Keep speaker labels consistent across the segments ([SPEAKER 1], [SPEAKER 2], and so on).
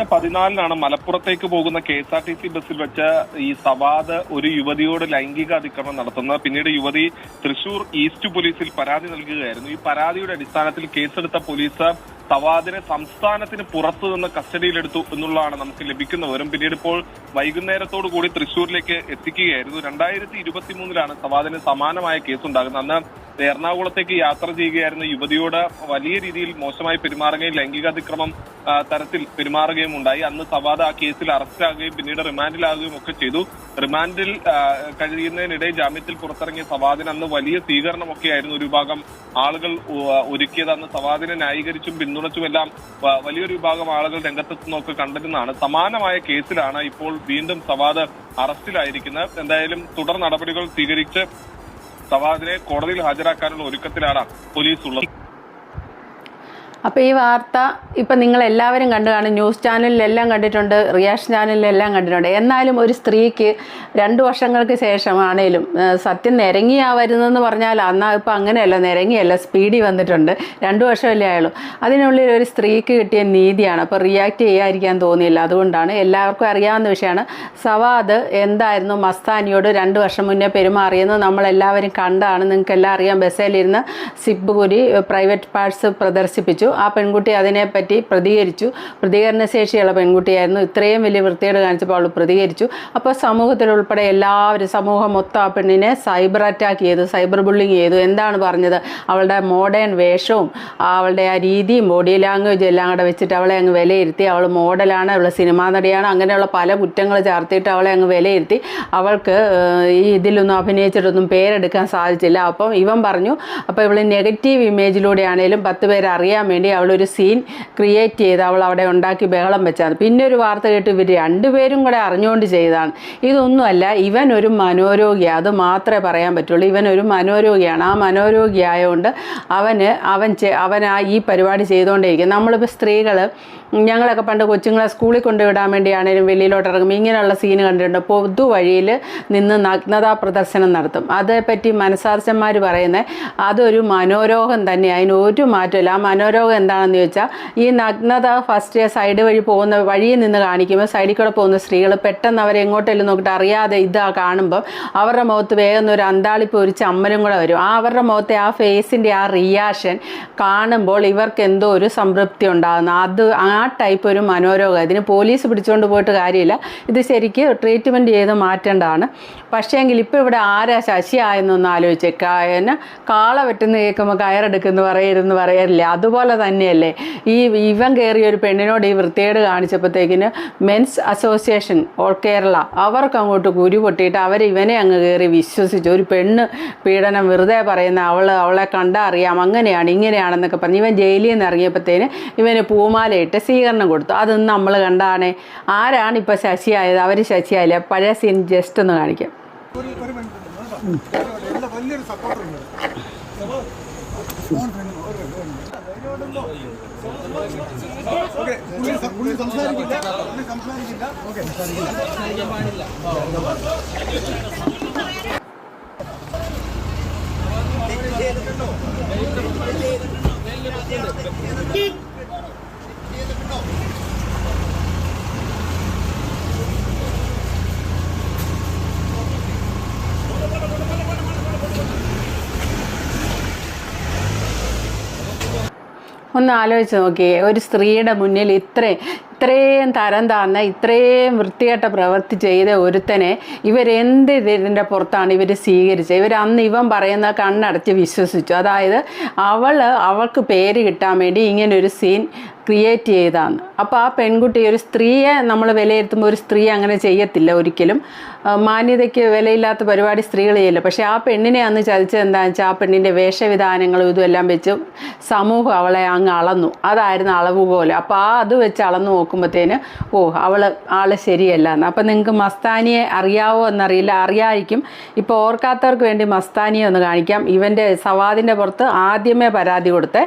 [SPEAKER 1] കഴിഞ്ഞ പതിനാലിനാണ് മലപ്പുറത്തേക്ക് പോകുന്ന K S R T C ബസ്സിൽ വെച്ച് ഈ സവാദ് ഒരു യുവതിയോട് ലൈംഗിക അതിക്രമം നടത്തുന്നത്. പിന്നീട് യുവതി തൃശൂർ ഈസ്റ്റ് പോലീസിൽ പരാതി നൽകുകയായിരുന്നു. ഈ പരാതിയുടെ അടിസ്ഥാനത്തിൽ കേസെടുത്ത പോലീസ് സവാദിനെ സംസ്ഥാനത്തിന് പുറത്തു നിന്ന് കസ്റ്റഡിയിലെടുത്തു എന്നുള്ളതാണ് നമുക്ക് ലഭിക്കുന്ന വിവരം. പിന്നീട് ഇപ്പോൾ വൈകുന്നേരത്തോടു കൂടി തൃശൂരിലേക്ക് എത്തിക്കുകയായിരുന്നു. രണ്ടായിരത്തി ഇരുപത്തി മൂന്നിലാണ് സവാദിന് സമാനമായ കേസ് ഉണ്ടാകുന്നത് അന്ന് എറണാകുളത്തേക്ക് യാത്ര ചെയ്യുകയായിരുന്ന യുവതിയോട് വലിയ രീതിയിൽ മോശമായി പെരുമാറുകയും ലൈംഗിക അതിക്രമം തരത്തിൽ പെരുമാറുകയും ഉണ്ടായി. അന്ന് സവാദ് ആ കേസിൽ അറസ്റ്റിലാകുകയും പിന്നീട് റിമാൻഡിലാകുകയും ഒക്കെ ചെയ്തു. റിമാൻഡിൽ കഴിയുന്നതിനിടെ ജാമ്യത്തിൽ പുറത്തിറങ്ങിയ സവാദിന് അന്ന് വലിയ സ്വീകരണമൊക്കെയായിരുന്നു ഒരു വിഭാഗം ആളുകൾ ഒരുക്കിയത്. അന്ന് സവാദിനെ ന്യായീകരിച്ചും പിന്തുണച്ചുമെല്ലാം വലിയൊരു വിഭാഗം ആളുകൾ രംഗത്തെത്തുന്നൊക്കെ കണ്ടെത്തുന്നതാണ് സമാനമായ കേസിലാണ് ഇപ്പോൾ വീണ്ടും സവാദ് അറസ്റ്റിലായിരിക്കുന്നത്. എന്തായാലും തുടർ നടപടികൾ സ്വീകരിച്ച് സവാദിനെ കോടതിയിൽ ഹാജരാക്കാനുള്ള ഒരുക്കത്തിലാണ് പോലീസ് ഉള്ളത്.
[SPEAKER 2] അപ്പോൾ ഈ വാർത്ത ഇപ്പം നിങ്ങൾ എല്ലാവരും കണ്ടു കാണും ന്യൂസ് ചാനലിലെല്ലാം കണ്ടിട്ടുണ്ട് റിയാക്ഷൻ ചാനലിലെല്ലാം കണ്ടിട്ടുണ്ട്. എന്നാലും ഒരു സ്ത്രീക്ക് രണ്ട് വർഷങ്ങൾക്ക് ശേഷമാണേലും സത്യം നിരങ്ങിയാ വരുന്നതെന്ന് പറഞ്ഞാൽ അന്നാ ഇപ്പം അങ്ങനെയല്ല നിരങ്ങിയല്ല സ്പീഡിൽ വന്നിട്ടുണ്ട്. രണ്ട് വർഷമല്ലേ ആയുള്ളൂ. അതിനുള്ളിൽ ഒരു സ്ത്രീക്ക് കിട്ടിയ നീതിയാണ്. അപ്പോൾ റിയാക്ട് ചെയ്യാതിരിക്കാൻ തോന്നിയില്ല. അതുകൊണ്ടാണ് എല്ലാവർക്കും അറിയാവുന്ന വിഷയമാണ്. സവാദ് എന്തായിരുന്നു? മസ്താനിയോട് രണ്ട് വർഷം മുന്നേ പെരുമാറിയെന്ന് നമ്മളെല്ലാവരും കണ്ടാണ് നിങ്ങൾക്കെല്ലാം അറിയാം. ബസ്സിലിരുന്ന് സിബ്ബുകുരി കുരി പ്രൈവറ്റ് പാർട്സ് പ്രദർശിപ്പിച്ചു. ആ പെൺകുട്ടി അതിനെപ്പറ്റി പ്രതികരിച്ചു. പ്രതികരണ ശേഷിയുള്ള പെൺകുട്ടിയായിരുന്നു. ഇത്രയും വലിയ വൃത്തികേട് കാണിച്ചപ്പോൾ അവൾ പ്രതികരിച്ചു. അപ്പോൾ സമൂഹത്തിലുൾപ്പെടെ എല്ലാവരും സമൂഹം മൊത്തം ആ പെണ്ണിനെ സൈബർ അറ്റാക്ക് ചെയ്തു സൈബർ ബുള്ളിങ് ചെയ്തു. എന്താണ് പറഞ്ഞത്? അവളുടെ മോഡേൺ വേഷവും അവളുടെ ആ രീതിയും ബോഡി ലാംഗ്വേജും എല്ലാം കൂടെ വെച്ചിട്ട് അവളെ അങ്ങ് വിലയിരുത്തി. അവൾ മോഡലാണ് അവൾ സിനിമാ നടിയാണ്. അങ്ങനെയുള്ള പല കുറ്റങ്ങൾ ചേർത്തിട്ട് അവളെ അങ്ങ് വിലയിരുത്തി. അവൾക്ക് ഈ ഇതിലൊന്നും അഭിനയിച്ചിട്ടൊന്നും പേരെടുക്കാൻ സാധിച്ചില്ല. അപ്പം ഇവൻ പറഞ്ഞു അപ്പോൾ ഇവൾ നെഗറ്റീവ് ഇമേജിലൂടെയാണെങ്കിലും പത്ത് പേരെ അറിയാൻ വേണ്ടി അവളൊരു സീൻ ക്രിയേറ്റ് ചെയ്ത് അവൾ അവിടെ ഉണ്ടാക്കി ബഹളം വെച്ചാണ്. പിന്നെ ഒരു വാർത്ത കേട്ട് ഇവർ രണ്ടുപേരും കൂടെ അറിഞ്ഞുകൊണ്ട് ചെയ്തതാണ്. ഇതൊന്നുമല്ല ഇവൻ ഒരു മനോരോഗിയാണ് അത് മാത്രമേ പറയാൻ പറ്റുള്ളൂ. ഇവൻ ഒരു മനോരോഗിയാണ്. ആ മനോരോഗി ആയതുകൊണ്ട് അവന് അവൻ അവൻ ആ ഈ പരിപാടി ചെയ്തുകൊണ്ടേയിരിക്കും നമ്മളിപ്പോൾ സ്ത്രീകൾ ഞങ്ങളൊക്കെ പണ്ട് കൊച്ചുങ്ങളെ സ്കൂളിൽ കൊണ്ടുവിടാൻ വേണ്ടിയാണേലും വെളിയിലോട്ട് ഇറങ്ങും ഇങ്ങനെയുള്ള സീന് കണ്ടിട്ടുണ്ട്. പൊതുവഴിയിൽ നിന്ന് നഗ്നതാ പ്രദർശനം നടത്തും. അതേപ്പറ്റി മനസാർച്ചന്മാർ പറയുന്നത് അതൊരു മനോരോഗം തന്നെ അതിന് ഒരു മാറ്റമില്ല. ആ മനോരോഗം എന്താണെന്ന് ചോദിച്ചാൽ ഈ നഗ്നത ഫസ്റ്റ് സൈഡ് വഴി പോകുന്ന വഴിയിൽ നിന്ന് കാണിക്കുമ്പോൾ സൈഡിൽ കൂടെ പോകുന്ന സ്ത്രീകൾ പെട്ടെന്ന് അവരെ എങ്ങോട്ടെങ്കിലും നോക്കിയിട്ട് അറിയാതെ ഇതാ കാണുമ്പോൾ അവരുടെ മുഖത്ത് വേഗം ഒരു അന്താളിപ്പ് ഒരു ചമ്മലും കൂടെ വരും. ആ അവരുടെ മുഖത്തെ ആ ഫേസിന്റെ ആ റിയാക്ഷൻ കാണുമ്പോൾ ഇവർക്ക് എന്തോ ഒരു സംതൃപ്തി ഉണ്ടാകുന്നു. അത് ആ ടൈപ്പ് ഒരു മനോരോഗം. ഇതിന് പോലീസ് പിടിച്ചുകൊണ്ട് പോയിട്ട് കാര്യമില്ല. ഇത് ശരിക്ക് ട്രീറ്റ്മെന്റ് ചെയ്ത് മാറ്റേണ്ടതാണ്. പക്ഷേങ്കിൽ ഇപ്പോൾ ഇവിടെ ആരാ ശശിയായെന്നൊന്ന് ആലോചിച്ച്. കായന കാള വെട്ടുന്ന കേൾക്കുമ്പോൾ കയറെടുക്കുന്നു പറയരുതെന്ന് പറയരില്ല അതുപോലെ തന്നെയല്ലേ. ഈ ഇവൻ കയറിയ ഒരു പെണ്ണിനോട് ഈ വൃത്തികേട് കാണിച്ചപ്പോഴത്തേക്കിന് മെൻസ് അസോസിയേഷൻ ഓൾ കേരള അവർക്ക് അങ്ങോട്ട് കുരു പൊട്ടിയിട്ട് അവർ ഇവനെ അങ്ങ് കയറി വിശ്വസിച്ചു. ഒരു പെണ്ണ് പീഡനം വെറുതെ പറയുന്ന അവൾ അവളെ കണ്ടാൽ അറിയാം. അങ്ങനെയാണ് ഇങ്ങനെയാണെന്നൊക്കെ പറഞ്ഞ് ഇവൻ ജയിലിൽ നിന്ന് ഇറങ്ങിയപ്പോഴത്തേന് ഇവന് പൂമാലയിട്ട് സ്വീകരണം കൊടുത്തു. അതൊന്ന് നമ്മൾ കണ്ടാണ് ആരാണ് ഇപ്പോൾ ശശിയായത്? അവർ ശശിയായില്ല? പഴയ സീൻ ജസ്റ്റ് ഒന്ന് കാണിക്കാം.
[SPEAKER 3] ഒരു ഒരു മിനിറ്റ് കേട്ടോ. എല്ലാ വലിയൊരു സപ്പോർട്ട് ഉണ്ട് ഓക്കെ പുള്ളി സം- പുള്ളി സംസാരിക്കില്ല പുള്ളി സംസാരിക്കില്ല ഓക്കെ
[SPEAKER 2] ഒന്ന് ആലോചിച്ച് നോക്കിയേ ഒരു സ്ത്രീയുടെ മുന്നിൽ ഇത്രയും ഇത്രയും തരം താന്ന ഇത്രയും വൃത്തികെട്ട പ്രവൃത്തി ചെയ്ത ഒരുത്തനെ ഇവരെന്ത് ഇതിന്റെ പുറത്താണ് ഇവർ സ്വീകരിച്ചത്? ഇവർ അന്ന് ഇവൻ പറയുന്ന കണ്ണടച്ച് വിശ്വസിച്ചു. അതായത് അവൾ അവൾക്ക് പേര് കിട്ടാൻ വേണ്ടി ഇങ്ങനെ ഒരു സീൻ ക്രിയേറ്റ് ചെയ്താണ് അപ്പോൾ ആ പെൺകുട്ടി ഒരു സ്ത്രീയെ നമ്മൾ വിലയിരുത്തുമ്പോൾ ഒരു സ്ത്രീ അങ്ങനെ ചെയ്യത്തില്ല ഒരിക്കലും. മാന്യതയ്ക്ക് വിലയില്ലാത്ത പരിപാടി സ്ത്രീകൾ ചെയ്യില്ല. പക്ഷേ ആ പെണ്ണിനെ അന്ന് ചതിച്ചത് എന്താണെന്ന് വെച്ചാൽ ആ പെണ്ണിന്റെ വേഷവിധാനങ്ങളും ഇതും എല്ലാം വെച്ച് സമൂഹം അവളെ അങ്ങ് അളന്നു. അതായിരുന്നു അളവുകോലെ അപ്പോൾ ആ അത് വെച്ച് അളന്നു നോക്കുമ്പോഴത്തേന് ഓ അവൾ ആൾ ശരിയല്ല എന്ന്. അപ്പം നിങ്ങൾക്ക് മസ്താനിയെ അറിയാവോ എന്നറിയില്ല അറിയായിരിക്കും. ഇപ്പോൾ ഓർക്കാത്തവർക്ക് വേണ്ടി മസ്താനിയെ ഒന്ന് കാണിക്കാം. ഇവന്റെ സവാദിന്റെ പുറത്ത് ആദ്യമേ പരാതി കൊടുത്ത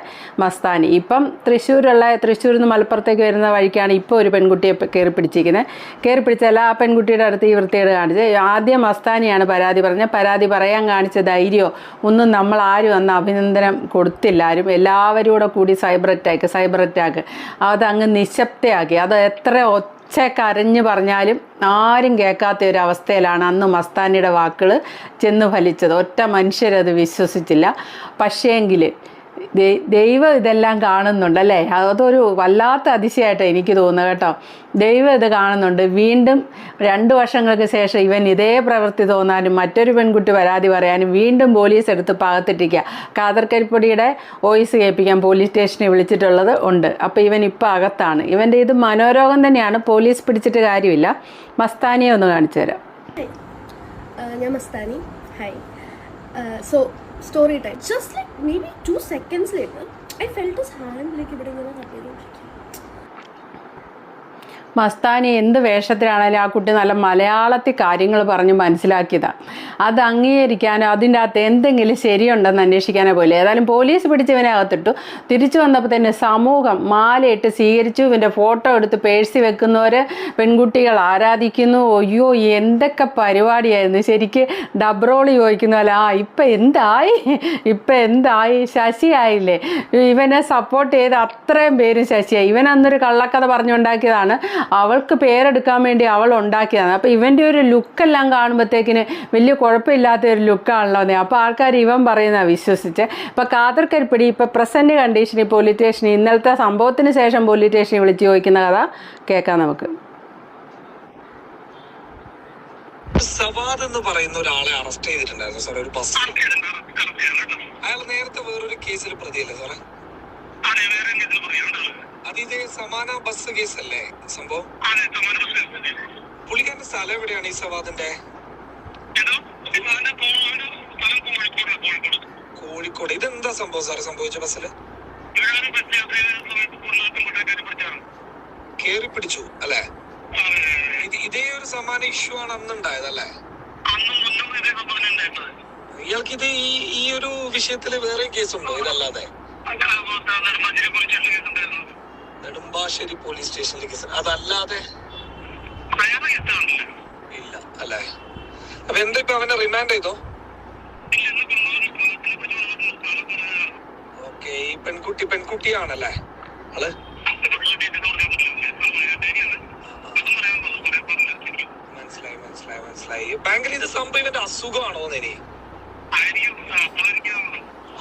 [SPEAKER 2] മസ്താനി. ഇപ്പം തൃശ്ശൂരുള്ള തൃശ്ശൂരിൽ നിന്ന് മലപ്പുറത്തേക്ക് വരുന്ന വഴിക്കാണ് ഇപ്പോൾ ഒരു പെൺകുട്ടിയെ കയറി പിടിച്ചിരിക്കുന്നത്. കയറി പിടിച്ചാൽ ആ പെൺകുട്ടിയുടെ അടുത്ത് ഈ വൃത്തികേട് കാണിച്ച് ആദ്യം മസ്താനിയാണ് പരാതി പറഞ്ഞത്. പരാതി പറയാൻ കാണിച്ച ധൈര്യമോ ഒന്നും നമ്മൾ ആരും അന്ന് അഭിനന്ദനം കൊടുത്തില്ല. ആരും എല്ലാവരും കൂടെ കൂടി സൈബർ അറ്റാക്ക് സൈബർ അറ്റാക്ക്. അത് അങ്ങ് നിശബ്ദയാക്കി. അത് എത്ര ഒച്ച കരഞ്ഞു പറഞ്ഞാലും ആരും കേൾക്കാത്ത ഒരു അവസ്ഥയിലാണ് അന്ന് മസ്താനിയുടെ വാക്കുകൾ ചെന്ന് ഫലിച്ചത്. ഒറ്റ മനുഷ്യരത് വിശ്വസിച്ചില്ല. പക്ഷേങ്കിൽ ദൈവം ഇതെല്ലാം കാണുന്നുണ്ട് അല്ലേ? അതൊരു വല്ലാത്ത അതിശയമായിട്ടാണ് എനിക്ക് തോന്നുന്നത് കേട്ടോ. ദൈവം ഇത് കാണുന്നുണ്ട്. വീണ്ടും രണ്ട് വർഷങ്ങൾക്ക് ശേഷം ഇവൻ ഇതേ പ്രവൃത്തി തോന്നാനും മറ്റൊരു പെൺകുട്ടി പരാതി പറയാനും വീണ്ടും പോലീസ് എടുത്ത് പാകത്തിട്ടിരിക്കുക കാതർക്കരിപ്പൊടിയുടെ വോയിസ് കേൾപ്പിക്കാൻ പോലീസ് സ്റ്റേഷനിൽ വിളിച്ചിട്ടുള്ളത് ഉണ്ട്. അപ്പോൾ ഇവൻ ഇപ്പോൾ അകത്താണ്. ഇവന്റെ ഇത് മനോരോഗം തന്നെയാണ്. പോലീസ് പിടിച്ചിട്ട് കാര്യമില്ല. മസ്താനിയെ ഒന്ന് കാണിച്ചു തരാം.
[SPEAKER 4] Uh, ഞാൻ Mastani. Hi so story time just like maybe two seconds later I felt his hand ഇവിടെ ഇങ്ങനെ കട്ട് ചെയ്തുകൊണ്ടിരിക്കും
[SPEAKER 2] മസ്താനി എന്ത് വേഷത്തിലാണെങ്കിലും ആ കുട്ടി നല്ല മലയാളത്തിൽ കാര്യങ്ങൾ പറഞ്ഞ് മനസ്സിലാക്കിയതാണ് അത് അംഗീകരിക്കാനോ അതിന്റെ അകത്ത് എന്തെങ്കിലും ശരിയുണ്ടെന്ന് അന്വേഷിക്കാനോ പോലെ ഏതായാലും പോലീസ് പിടിച്ചവനെ അകത്തിട്ടു തിരിച്ചു വന്നപ്പോൾ തന്നെ സമൂഹം മാലയിട്ട് സ്വീകരിച്ചു. ഇവന്റെ ഫോട്ടോ എടുത്ത് പേഴ്സി വെക്കുന്നവർ പെൺകുട്ടികൾ ആരാധിക്കുന്നു. അയ്യോ എന്തൊക്കെ പരിപാടിയായിരുന്നു. ശരിക്ക് ഡബ്രോളി ചോദിക്കുന്ന പോലെ ആ ഇപ്പം എന്തായി? ഇപ്പം എന്തായി? ശശിയായില്ലേ ഇവനെ സപ്പോർട്ട് ചെയ്ത് അത്രയും പേര് ശശിയായി. ഇവൻ അന്നൊരു കള്ളക്കഥ പറഞ്ഞുണ്ടാക്കിയതാണ്. അവൾക്ക് പേരെടുക്കാൻ വേണ്ടി അവൾ ഉണ്ടാക്കിയതാണ്. അപ്പോൾ ഇവന്റെ ഒരു ലുക്കെല്ലാം കാണുമ്പോഴത്തേക്കിന് വലിയ കുഴപ്പമില്ലാത്ത ഒരു ലുക്കാണല്ലോ എന്ന്. അപ്പോൾ ആൾക്കാർ ഇവൻ പറയുന്ന വിശ്വസിച്ച്. ഇപ്പോൾ കാതർക്കരിപ്പിടി ഇപ്പോൾ പ്രസന്റ് കണ്ടീഷനിൽ പോലീസ് സ്റ്റേഷനിൽ ഇന്നലത്തെ സംഭവത്തിന് ശേഷം പോലീസ് സ്റ്റേഷനിൽ വിളിച്ച് ചോദിക്കുന്ന കഥ കേൾക്കാം നമുക്ക്.
[SPEAKER 5] സവാദ് എന്ന് പറയുന്ന ഒരാളെ അറസ്റ്റ് ചെയ്തിട്ടുണ്ടായിരുന്നു സാറേ ഒരു ബസ് അയാൾ നേരത്തെ വേറൊരു കേസിൽ പ്രതിയല്ലേ സാറേ? ഇതേ സമാന ബസ് കേസല്ലേ സംഭവം? പുള്ളിക്കാരന്റെ സ്ഥലം എവിടെയാണ് ഈ സവാദിന്റെ കോഴിക്കോട് ഇതെന്താ സംഭവം സാറ്? സംഭവിച്ച ബസ്സിൽ കേറി പിടിച്ചു അല്ലെ? ഇത് ഒരു സമാന ഇഷ്യൂ ആണ് അന്നുണ്ടായത് അല്ലേ? ഇയാൾക്ക് ഇത് ഈ ഈ ഒരു വിഷയത്തിൽ വേറെ കേസുണ്ടോ ഇതല്ലാതെ? നെടുമ്പാശ്ശേരി പോലീസ് സ്റ്റേഷനിലേക്ക് സാർ അതല്ലാതെ ഇല്ല അല്ലേ? അപ്പൊ എന്താ ഇപ്പൊ അവനെ റിമാൻഡ് ചെയ്തോ? ഓക്കെ ഈ പെൺകുട്ടി പെൺകുട്ടിയാണല്ലേ? ആൾ മനസ്സിലായി മനസ്സിലായി മനസ്സിലായി. ബാങ്കിൽ ഇത് സംഭവം ഇവന്റെ അസുഖമാണോ ഇനി?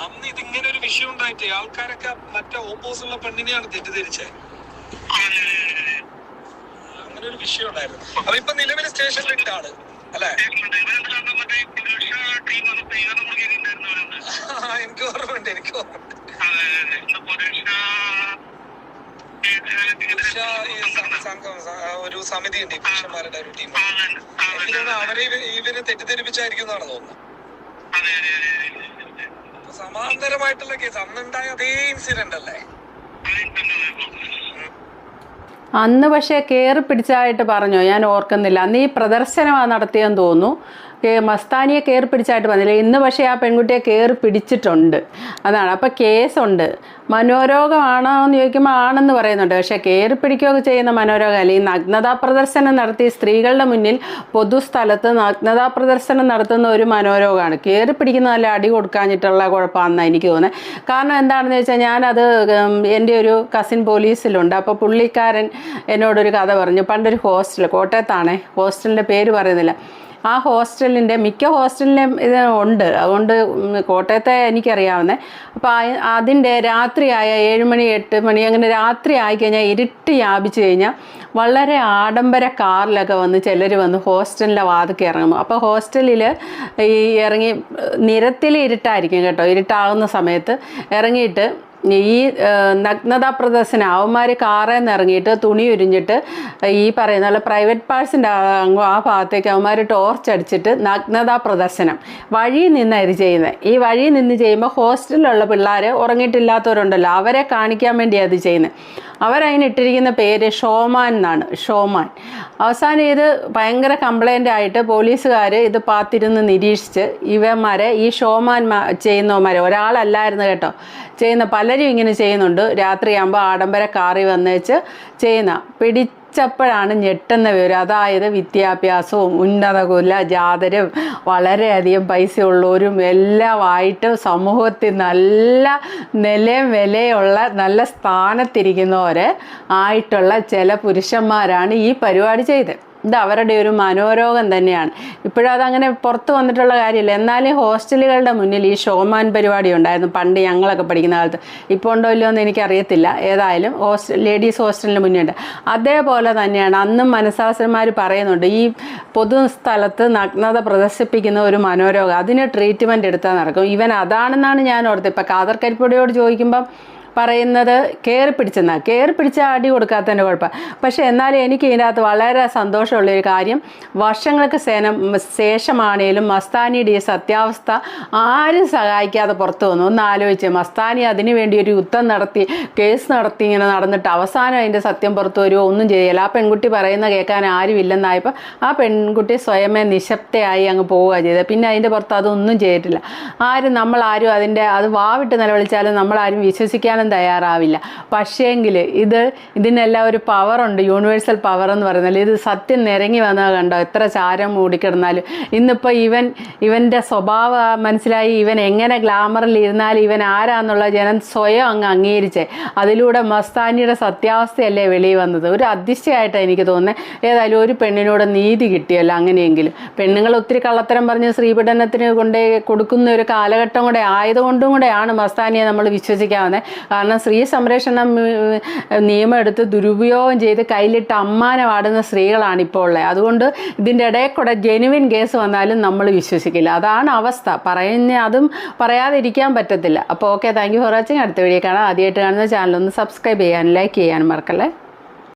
[SPEAKER 5] അന്ന് ഇതിങ്ങനെ ഒരു വിഷയം ഉണ്ടായിട്ടേ ആൾക്കാരൊക്കെ മറ്റേ ഓപ്പോസിറ്റുള്ള പെണ്ണിനെയാണ് തെറ്റിദ്ധരിച്ചേ. അങ്ങനെ ഒരു വിഷയം ഉണ്ടായിരുന്നു. അപ്പൊ ഇപ്പൊ നിലവിൽ സ്റ്റേഷനിൽ ആൾ എനിക്ക് ഓർമ്മയുണ്ട് എനിക്ക് ഒരു സമിതി ഉണ്ട് പുരുഷന്മാരുടെ ഒരു ടീം. അവരെ ഇവ- ഇവരെ തെറ്റിദ്ധരിപ്പിച്ചായിരിക്കും എന്നാണ് തോന്നുന്നത്? സമാന്തരമായിട്ടുള്ള കേസ്. അന്നുണ്ടായ അതേ ഇൻസിഡന്റ് അല്ലേ?
[SPEAKER 2] അന്ന് പക്ഷേ കയറി പിടിച്ചായിട്ട് പറഞ്ഞോ? ഞാൻ ഓർക്കുന്നില്ല. അന്ന് ഈ പ്രദർശനമാണ് നടത്തിയെന്ന് തോന്നുന്നു. മസ്താനിയെ കയറി പിടിച്ചായിട്ട് വന്നില്ല. ഇന്ന് പക്ഷേ ആ പെൺകുട്ടിയെ കയറി പിടിച്ചിട്ടുണ്ട്. അതാണ്. അപ്പോൾ കേസുണ്ട്. മനോരോഗമാണോ എന്ന് ചോദിക്കുമ്പോൾ ആണെന്ന് പറയുന്നുണ്ട്. പക്ഷേ കയറി പിടിക്കുകയൊക്കെ ചെയ്യുന്ന മനോരോഗം ഈ നഗ്നതാ പ്രദർശനം നടത്തി സ്ത്രീകളുടെ മുന്നിൽ പൊതുസ്ഥലത്ത് നഗ്നതാ പ്രദർശനം നടത്തുന്ന ഒരു മനോരോഗമാണ്. കയറി പിടിക്കുന്നതല്ല അടി കൊടുക്കാഞ്ഞിട്ടുള്ള കുഴപ്പമാണെന്നാണ് എനിക്ക് തോന്നുന്നത്. കാരണം എന്താണെന്ന് വെച്ചാൽ ഞാനത് എന്റെ ഒരു കസിൻ പോലീസിലുണ്ട്. അപ്പോൾ പുള്ളിക്കാരൻ എന്നോടൊരു കഥ പറഞ്ഞു. പണ്ടൊരു ഹോസ്റ്റൽ കോട്ടയത്താണേ. ഹോസ്റ്റലിന്റെ പേര് പറയുന്നില്ല. ആ ഹോസ്റ്റലിന്റെ മിക്ക ഹോസ്റ്റലിലും ഇത് ഉണ്ട്. അതുകൊണ്ട് കോട്ടയത്തെ എനിക്കറിയാവുന്നത് അപ്പോൾ അതിന്റെ രാത്രിയായ ഏഴ് മണി എട്ട് മണി അങ്ങനെ രാത്രി ആയിക്കഴിഞ്ഞാൽ ഇരുട്ട് വ്യാപിച്ചു കഴിഞ്ഞാൽ വളരെ ആഡംബര കാറിലൊക്കെ വന്ന് ചിലർ വന്ന് ഹോസ്റ്റലിന്റെ വാതിക്ക് ഇറങ്ങും. അപ്പോൾ ഹോസ്റ്റലിൽ ഈ ഇറങ്ങി നിരത്തിൽ ഇരുട്ടായിരിക്കും കേട്ടോ. ഇരുട്ടാകുന്ന സമയത്ത് ഇറങ്ങിയിട്ട് ഈ നഗ്നതാ പ്രദർശനം അവന്മാർ കാറിൽ നിന്ന് ഇറങ്ങിയിട്ട് തുണി ഉരിഞ്ഞിട്ട് ഈ പറയുന്ന പോലെ പ്രൈവറ്റ് പാഴ്സിന്റെ അങ്ങോ ആ ഭാഗത്തേക്ക് അവന്മാർ ടോർച്ച് അടിച്ചിട്ട് നഗ്നതാ പ്രദർശനം. വഴിയിൽ നിന്നായിരുന്നു ചെയ്യുന്നത് ഈ വഴിയിൽ നിന്ന് ചെയ്യുമ്പോൾ ഹോസ്റ്റലിലുള്ള പിള്ളേർ ഉറങ്ങിയിട്ടില്ലാത്തവരുണ്ടല്ലോ അവരെ കാണിക്കാൻ വേണ്ടിയാണ് അത് ചെയ്യുന്നത് അവരതിനിട്ടിരിക്കുന്ന പേര് ഷോമാൻ എന്നാണ്. ഷോമാൻ. അവസാനം ഇത് ഭയങ്കര കംപ്ലൈന്റ് ആയിട്ട് പോലീസുകാർ ഇത് പാത്തിരുന്ന് നിരീക്ഷിച്ച് ഇവന്മാരെ ഈ ഷോമാൻ ചെയ്യുന്നവന്മാരെ ഒരാളല്ലായിരുന്നു കേട്ടോ ചെയ്യുന്ന പലരും ഇങ്ങനെ ചെയ്യുന്നുണ്ട്. രാത്രിയാകുമ്പോൾ ആഡംബര കാറി വന്നേച്ച് ചെയ്യുന്ന പിടിച്ചപ്പോഴാണ് ഞെട്ടുന്ന വിവരം. അതായത് വിദ്യാഭ്യാസവും ഉന്നത കുല ജാതരും വളരെയധികം പൈസ ഉള്ളവരും എല്ലാമായിട്ട് സമൂഹത്തിൽ നല്ല നിലയും വിലയുള്ള നല്ല സ്ഥാനത്തിരിക്കുന്നവരെ ആയിട്ടുള്ള ചില പുരുഷന്മാരാണ് ഈ പരിപാടി ചെയ്തത്. ഇത് അവരുടെ ഒരു മനോരോഗം തന്നെയാണ്. ഇപ്പോഴും അതങ്ങനെ പുറത്ത് വന്നിട്ടുള്ള കാര്യമില്ല. എന്നാലും ഹോസ്റ്റലുകളുടെ മുന്നിൽ ഈ ഷോമാൻ പരിപാടി ഉണ്ടായിരുന്നു. പണ്ട് ഞങ്ങളൊക്കെ പഠിക്കുന്ന കാലത്ത്. ഇപ്പോൾ ഉണ്ടോ ഇല്ലയോ എന്ന് എനിക്കറിയത്തില്ല. ഏതായാലും ഹോസ്റ്റൽ ലേഡീസ് ഹോസ്റ്റലിന് മുന്നേ ഉണ്ട് അതേപോലെ തന്നെയാണ് അന്നും മനഃശാസ്ത്രന്മാർ പറയുന്നുണ്ട് ഈ പൊതു സ്ഥലത്ത് നഗ്നത പ്രദർശിപ്പിക്കുന്ന ഒരു മനോരോഗം അതിന് ട്രീറ്റ്മെന്റ് എടുത്താൽ നടക്കും. ഇവൻ അതാണെന്നാണ് ഞാൻ ഓർത്തത്. ഇപ്പം കാതർ കരിപ്പൊടിയോട് ചോദിക്കുമ്പം പറയുന്നത് കയറി പിടിച്ചെന്നാ കയറി പിടിച്ച അടി കൊടുക്കാത്തതിന്റെ കുഴപ്പം. പക്ഷേ എന്നാലും എനിക്ക് ഇതിനകത്ത് വളരെ സന്തോഷമുള്ള ഒരു കാര്യം. വർഷങ്ങൾക്ക് സേന ശേഷമാണേലും മസ്താനിയുടെ ഈ സത്യാവസ്ഥ ആരും സഹായിക്കാതെ പുറത്തു വന്നു. ഒന്ന് ആലോചിച്ച്. മസ്താനി അതിനുവേണ്ടി ഒരു യുദ്ധം നടത്തി കേസ് നടത്തി ഇങ്ങനെ നടന്നിട്ട് അവസാനം അതിന്റെ സത്യം പുറത്തു വരുമോ ഒന്നും ചെയ്യില്ല. ആ പെൺകുട്ടി പറയുന്ന കേൾക്കാൻ ആരും ഇല്ലെന്നായപ്പോൾ ആ പെൺകുട്ടി സ്വയമേ നിശബ്ദയായി അങ്ങ് പോവുക ചെയ്തത്. പിന്നെ അതിന്റെ പുറത്ത് അതൊന്നും ചെയ്തിട്ടില്ല. ആരും നമ്മളാരും അതിന്റെ അത് വാവിട്ട് നിലവിളിച്ചാലും നമ്മളാരും വിശ്വസിക്കാനും തയ്യാറാവില്ല. പക്ഷേങ്കിൽ ഇത് ഇതിനെല്ലാം ഒരു പവറുണ്ട്. യൂണിവേഴ്സൽ പവർ എന്ന് പറയുന്നത്. ഇത് സത്യം നിരങ്ങി വന്നത് കണ്ടോ? എത്ര ചാരം മൂടിക്കിടന്നാലും ഇന്നിപ്പോൾ ഇവൻ ഇവന്റെ സ്വഭാവം മനസ്സിലായി ഇവൻ എങ്ങനെ ഗ്ലാമറിൽ ഇരുന്നാലും ഇവൻ ആരാന്നുള്ള ജനം സ്വയം അങ്ങ് അംഗീകരിച്ചേ. അതിലൂടെ മസ്താനിയുടെ സത്യാവസ്ഥയല്ലേ വെളിയിൽ വന്നത്. ഒരു അതിശയമായിട്ടാണ് എനിക്ക് തോന്നുന്നത്. ഏതായാലും ഒരു പെണ്ണിനോട് നീതി കിട്ടിയല്ലോ അങ്ങനെയെങ്കിലും. പെണ്ണുങ്ങൾ ഒത്തിരി കള്ളത്തരം പറഞ്ഞ് സ്ത്രീപീഡനത്തിന് കൊണ്ടേ കൊടുക്കുന്ന ഒരു കാലഘട്ടം കൂടെ ആയതുകൊണ്ടും കൂടെയാണ് മസ്താനിയെ നമ്മൾ വിശ്വസിക്കാവുന്നത്. കാരണം സ്ത്രീ സംരക്ഷണം നിയമം എടുത്ത് ദുരുപയോഗം ചെയ്ത് കയ്യിലിട്ട് അമ്മാനമാടുന്ന സ്ത്രീകളാണ് ഇപ്പോൾ ഉള്ളത്. അതുകൊണ്ട് ഇതിന്റെ ഇടയിൽ കൂടെ ജെനുവിൻ കേസ് വന്നാലും നമ്മൾ വിശ്വസിക്കില്ല. അതാണ് അവസ്ഥ. പറയുന്ന അതും പറയാതിരിക്കാൻ പറ്റത്തില്ല. അപ്പോൾ okay thank you for watching അടുത്ത വീഡിയോ കാണാം. ആദ്യമായിട്ട് കാണുന്ന ചാനൽ ഒന്ന് സബ്സ്ക്രൈബ് ചെയ്യാനും ലൈക്ക് ചെയ്യാനും മറക്കല്ലേ?